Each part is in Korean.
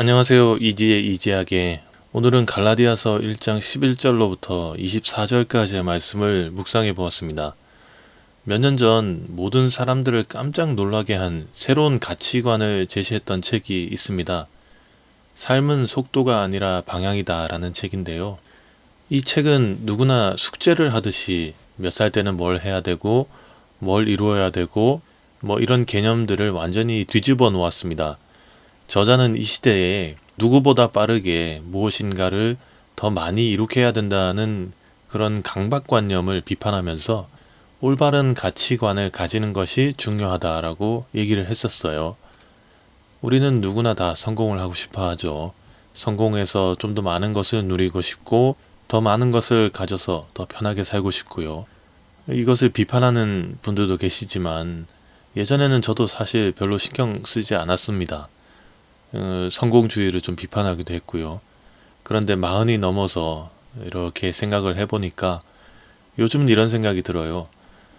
안녕하세요. 이지의 이지하게 오늘은 갈라디아서 1장 11절로부터 24절까지의 말씀을 묵상해 보았습니다. 몇 년 전 모든 사람들을 깜짝 놀라게 한 새로운 가치관을 제시했던 책이 있습니다. 삶은 속도가 아니라 방향이다 라는 책인데요. 이 책은 누구나 숙제를 하듯이 몇 살 때는 뭘 해야 되고 뭘 이루어야 되고 뭐 이런 개념들을 완전히 뒤집어 놓았습니다. 저자는 이 시대에 누구보다 빠르게 무엇인가를 더 많이 이룩해야 된다는 그런 강박관념을 비판하면서 올바른 가치관을 가지는 것이 중요하다라고 얘기를 했었어요. 우리는 누구나 다 성공을 하고 싶어 하죠. 성공해서 좀 더 많은 것을 누리고 싶고 더 많은 것을 가져서 더 편하게 살고 싶고요. 이것을 비판하는 분들도 계시지만 예전에는 저도 사실 별로 신경 쓰지 않았습니다. 어, 성공주의를 좀 비판하기도 했고요. 그런데 마흔이 넘어서 이렇게 생각을 해보니까 요즘은 이런 생각이 들어요.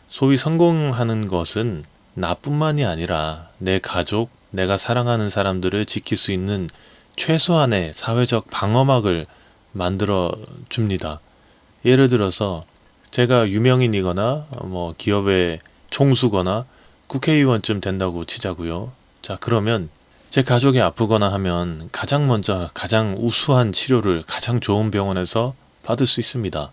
소위 성공하는 것은 나뿐만이 아니라 내 가족, 내가 사랑하는 사람들을 지킬 수 있는 최소한의 사회적 방어막을 만들어 줍니다. 예를 들어서 제가 유명인이거나 뭐 기업의 총수거나 국회의원쯤 된다고 치자고요. 자, 그러면 제 가족이 아프거나 하면 가장 먼저 가장 우수한 치료를 가장 좋은 병원에서 받을 수 있습니다.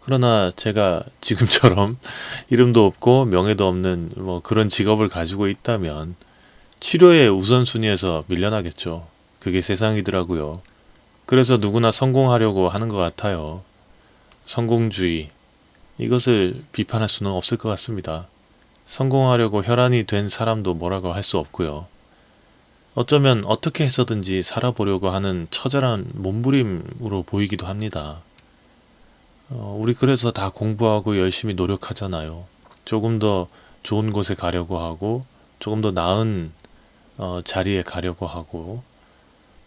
그러나 제가 지금처럼 이름도 없고 명예도 없는 뭐 그런 직업을 가지고 있다면 치료의 우선순위에서 밀려나겠죠. 그게 세상이더라고요. 그래서 누구나 성공하려고 하는 것 같아요. 성공주의. 이것을 비판할 수는 없을 것 같습니다. 성공하려고 혈안이 된 사람도 뭐라고 할 수 없고요. 어쩌면 어떻게 해서든지 살아보려고 하는 처절한 몸부림으로 보이기도 합니다. 어, 우리 그래서 다 공부하고 열심히 노력하잖아요. 조금 더 좋은 곳에 가려고 하고, 조금 더 나은 어, 자리에 가려고 하고,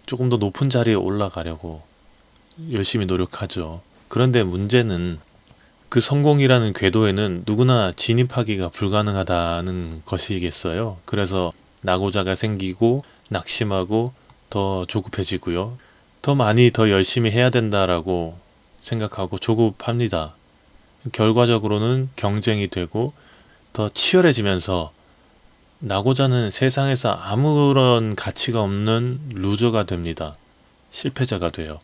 조금 더 높은 자리에 올라가려고 열심히 노력하죠. 그런데 문제는 그 성공이라는 궤도에는 누구나 진입하기가 불가능하다는 것이겠어요. 그래서 낙오자가 생기고 낙심하고 더 조급해지고요. 더 많이 더 열심히 해야 된다라고 생각하고 조급합니다. 결과적으로는 경쟁이 되고 더 치열해지면서 나고자는 세상에서 아무런 가치가 없는 루저가 됩니다. 실패자가 돼요.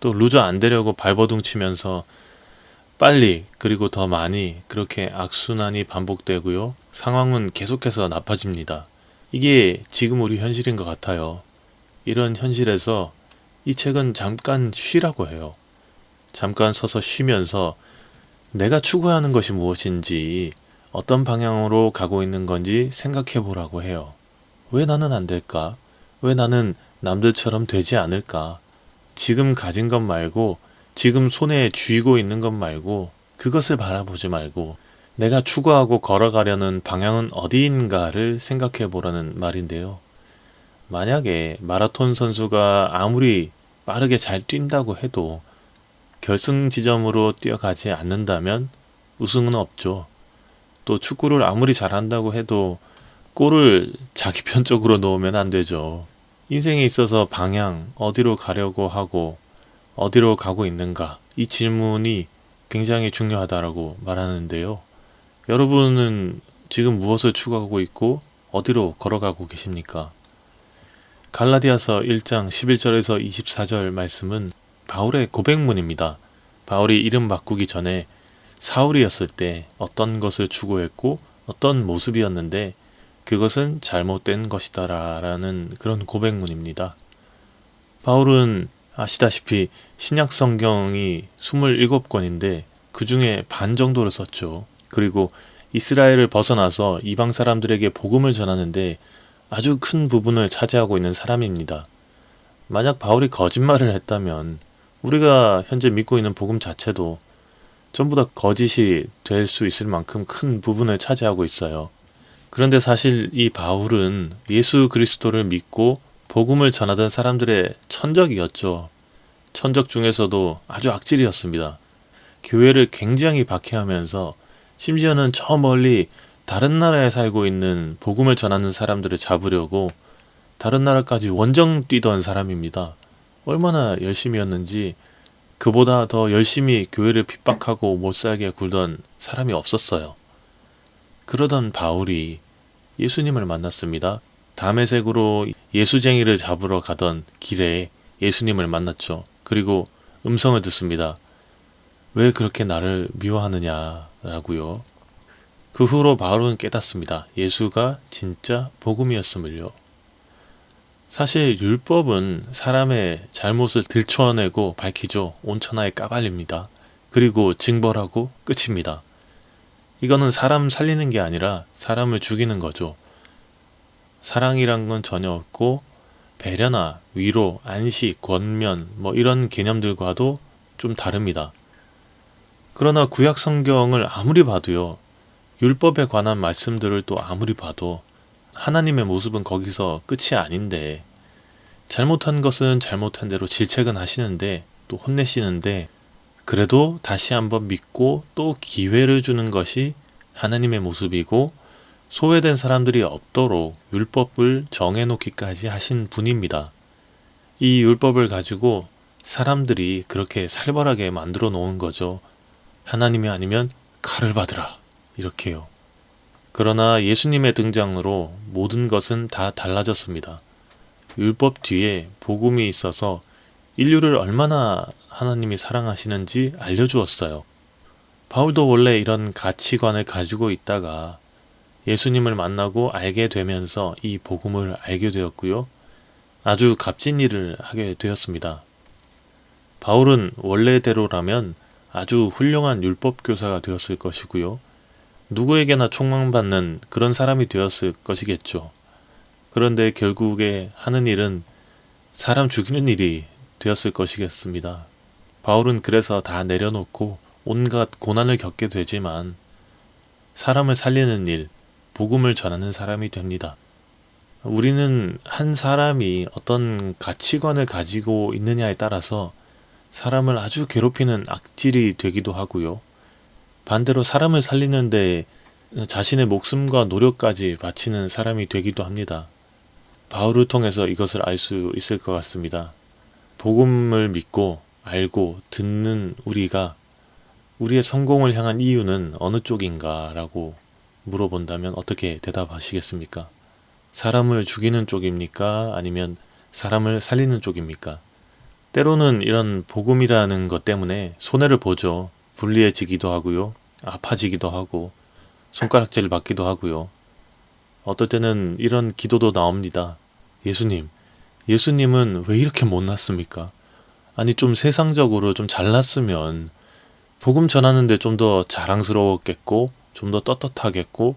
또 루저 안 되려고 발버둥 치면서 빨리 그리고 더 많이 그렇게 악순환이 반복되고요. 상황은 계속해서 나빠집니다. 이게 지금 우리 현실인 것 같아요. 이런 현실에서 이 책은 잠깐 쉬라고 해요. 잠깐 서서 쉬면서 내가 추구하는 것이 무엇인지 어떤 방향으로 가고 있는 건지 생각해 보라고 해요. 왜 나는 안 될까? 왜 나는 남들처럼 되지 않을까? 지금 가진 것 말고, 지금 손에 쥐고 있는 것 말고, 그것을 바라보지 말고, 내가 추구하고 걸어가려는 방향은 어디인가를 생각해 보라는 말인데요. 만약에 마라톤 선수가 아무리 빠르게 잘 뛴다고 해도 결승 지점으로 뛰어가지 않는다면 우승은 없죠. 또 축구를 아무리 잘한다고 해도 골을 자기 편 쪽으로 놓으면 안 되죠. 인생에 있어서 방향, 어디로 가려고 하고 어디로 가고 있는가 이 질문이 굉장히 중요하다라고 말하는데요. 여러분은 지금 무엇을 추구하고 있고 어디로 걸어가고 계십니까? 갈라디아서 1장 11절에서 24절 말씀은 바울의 고백문입니다. 바울이 이름 바꾸기 전에 사울이었을 때 어떤 것을 추구했고 어떤 모습이었는데 그것은 잘못된 것이다라는 그런 고백문입니다. 바울은 아시다시피 신약 성경이 27권인데 그 중에 반 정도를 썼죠. 그리고 이스라엘을 벗어나서 이방 사람들에게 복음을 전하는데 아주 큰 부분을 차지하고 있는 사람입니다. 만약 바울이 거짓말을 했다면 우리가 현재 믿고 있는 복음 자체도 전부 다 거짓이 될 수 있을 만큼 큰 부분을 차지하고 있어요. 그런데 사실 이 바울은 예수 그리스도를 믿고 복음을 전하던 사람들의 천적이었죠. 천적 중에서도 아주 악질이었습니다. 교회를 굉장히 박해하면서 심지어는 저 멀리 다른 나라에 살고 있는 복음을 전하는 사람들을 잡으려고 다른 나라까지 원정 뛰던 사람입니다. 얼마나 열심히였는지 그보다 더 열심히 교회를 핍박하고 못 살게 굴던 사람이 없었어요. 그러던 바울이 예수님을 만났습니다. 담에색으로 예수쟁이를 잡으러 가던 길에 예수님을 만났죠. 그리고 음성을 듣습니다. 왜 그렇게 나를 미워하느냐라고요. 그 후로 바울은 깨닫습니다. 예수가 진짜 복음이었음을요. 사실 율법은 사람의 잘못을 들춰내고 밝히죠. 온천하에 까발립니다. 그리고 징벌하고 끝입니다. 이거는 사람 살리는 게 아니라 사람을 죽이는 거죠. 사랑이란 건 전혀 없고 배려나 위로, 안식, 권면 뭐 이런 개념들과도 좀 다릅니다. 그러나 구약 성경을 아무리 봐도요. 율법에 관한 말씀들을 또 아무리 봐도 하나님의 모습은 거기서 끝이 아닌데 잘못한 것은 잘못한 대로 질책은 하시는데 또 혼내시는데 그래도 다시 한번 믿고 또 기회를 주는 것이 하나님의 모습이고 소외된 사람들이 없도록 율법을 정해놓기까지 하신 분입니다. 이 율법을 가지고 사람들이 그렇게 살벌하게 만들어 놓은 거죠. 하나님이 아니면 칼을 받으라. 이렇게요. 그러나 예수님의 등장으로 모든 것은 다 달라졌습니다. 율법 뒤에 복음이 있어서 인류를 얼마나 하나님이 사랑하시는지 알려주었어요. 바울도 원래 이런 가치관을 가지고 있다가 예수님을 만나고 알게 되면서 이 복음을 알게 되었고요. 아주 값진 일을 하게 되었습니다. 바울은 원래대로라면 아주 훌륭한 율법 교사가 되었을 것이고요. 누구에게나 총망받는 그런 사람이 되었을 것이겠죠. 그런데 결국에 하는 일은 사람 죽이는 일이 되었을 것이겠습니다. 바울은 그래서 다 내려놓고 온갖 고난을 겪게 되지만 사람을 살리는 일, 복음을 전하는 사람이 됩니다. 우리는 한 사람이 어떤 가치관을 가지고 있느냐에 따라서 사람을 아주 괴롭히는 악질이 되기도 하고요. 반대로 사람을 살리는데 자신의 목숨과 노력까지 바치는 사람이 되기도 합니다. 바울을 통해서 이것을 알 수 있을 것 같습니다. 복음을 믿고 알고 듣는 우리가 우리의 성공을 향한 이유는 어느 쪽인가 라고 물어본다면 어떻게 대답하시겠습니까? 사람을 죽이는 쪽입니까? 아니면 사람을 살리는 쪽입니까? 때로는 이런 복음이라는 것 때문에 손해를 보죠. 불리해지기도 하고요. 아파지기도 하고 손가락질 받기도 하고요. 어떨 때는 이런 기도도 나옵니다. 예수님, 예수님은 왜 이렇게 못났습니까? 아니 좀 세상적으로 좀 잘났으면 복음 전하는데 좀 더 자랑스러웠겠고 좀 더 떳떳하겠고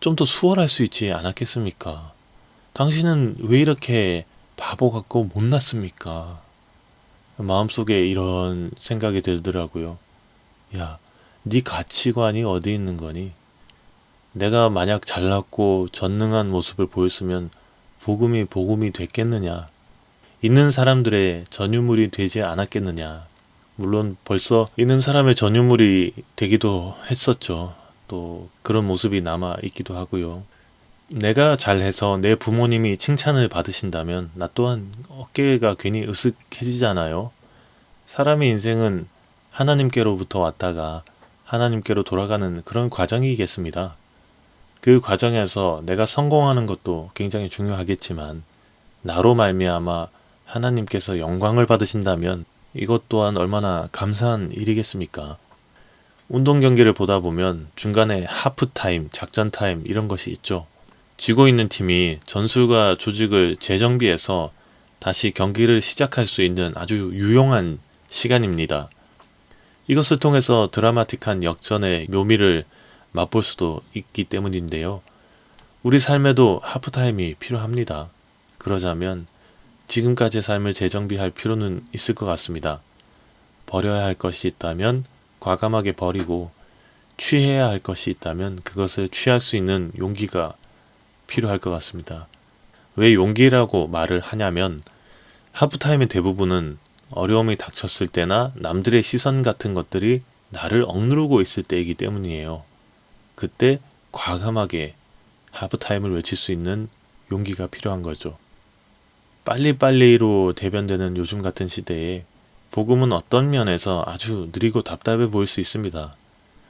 좀 더 수월할 수 있지 않았겠습니까? 당신은 왜 이렇게 바보 같고 못났습니까? 마음속에 이런 생각이 들더라고요. 야, 네 가치관이 어디 있는 거니? 내가 만약 잘났고 전능한 모습을 보였으면 복음이 복음이 됐겠느냐? 있는 사람들의 전유물이 되지 않았겠느냐? 물론 벌써 있는 사람의 전유물이 되기도 했었죠. 또 그런 모습이 남아 있기도 하고요. 내가 잘해서 내 부모님이 칭찬을 받으신다면 나 또한 어깨가 괜히 으쓱해지잖아요. 사람의 인생은 하나님께로부터 왔다가 하나님께로 돌아가는 그런 과정이겠습니다. 그 과정에서 내가 성공하는 것도 굉장히 중요하겠지만 나로 말미암아 하나님께서 영광을 받으신다면 이것 또한 얼마나 감사한 일이겠습니까? 운동 경기를 보다 보면 중간에 하프 타임, 작전 타임 이런 것이 있죠. 지고 있는 팀이 전술과 조직을 재정비해서 다시 경기를 시작할 수 있는 아주 유용한 시간입니다. 이것을 통해서 드라마틱한 역전의 묘미를 맛볼 수도 있기 때문인데요. 우리 삶에도 하프타임이 필요합니다. 그러자면 지금까지의 삶을 재정비할 필요는 있을 것 같습니다. 버려야 할 것이 있다면 과감하게 버리고 취해야 할 것이 있다면 그것을 취할 수 있는 용기가 필요할 것 같습니다. 왜 용기라고 말을 하냐면 하프타임의 대부분은 어려움이 닥쳤을 때나 남들의 시선 같은 것들이 나를 억누르고 있을 때이기 때문이에요. 그때 과감하게 하프타임을 외칠 수 있는 용기가 필요한 거죠. 빨리빨리로 대변되는 요즘 같은 시대에 복음은 어떤 면에서 아주 느리고 답답해 보일 수 있습니다.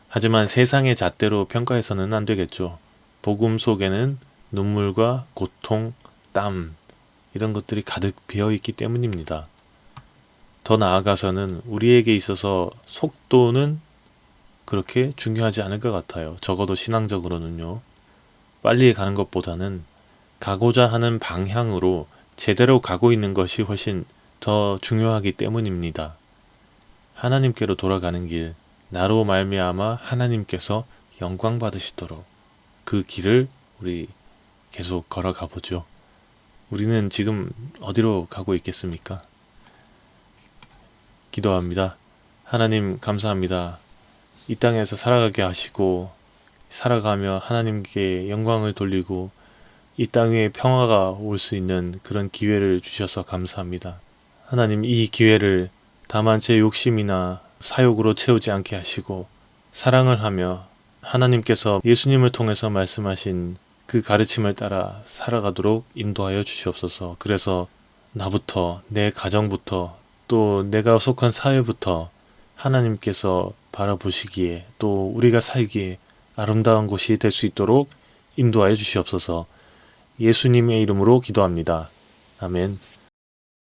하지만 세상의 잣대로 평가해서는 안 되겠죠. 복음 속에는 눈물과 고통, 땀, 이런 것들이 가득 비어 있기 때문입니다. 더 나아가서는 우리에게 있어서 속도는 그렇게 중요하지 않을 것 같아요. 적어도 신앙적으로는요. 빨리 가는 것보다는 가고자 하는 방향으로 제대로 가고 있는 것이 훨씬 더 중요하기 때문입니다. 하나님께로 돌아가는 길, 나로 말미암아 하나님께서 영광 받으시도록 그 길을 우리 계속 걸어가 보죠. 우리는 지금 어디로 가고 있겠습니까? 기도합니다. 하나님 감사합니다. 이 땅에서 살아가게 하시고 살아가며 하나님께 영광을 돌리고 이 땅에 평화가 올 수 있는 그런 기회를 주셔서 감사합니다. 하나님 이 기회를 다만 제 욕심이나 사욕으로 채우지 않게 하시고 사랑을 하며 하나님께서 예수님을 통해서 말씀하신 그 가르침을 따라 살아가도록 인도하여 주시옵소서. 그래서 나부터 내 가정부터 또 내가 속한 사회부터 하나님께서 바라보시기에 또 우리가 살기에 아름다운 곳이 될 수 있도록 인도하여 주시옵소서. 예수님의 이름으로 기도합니다. 아멘.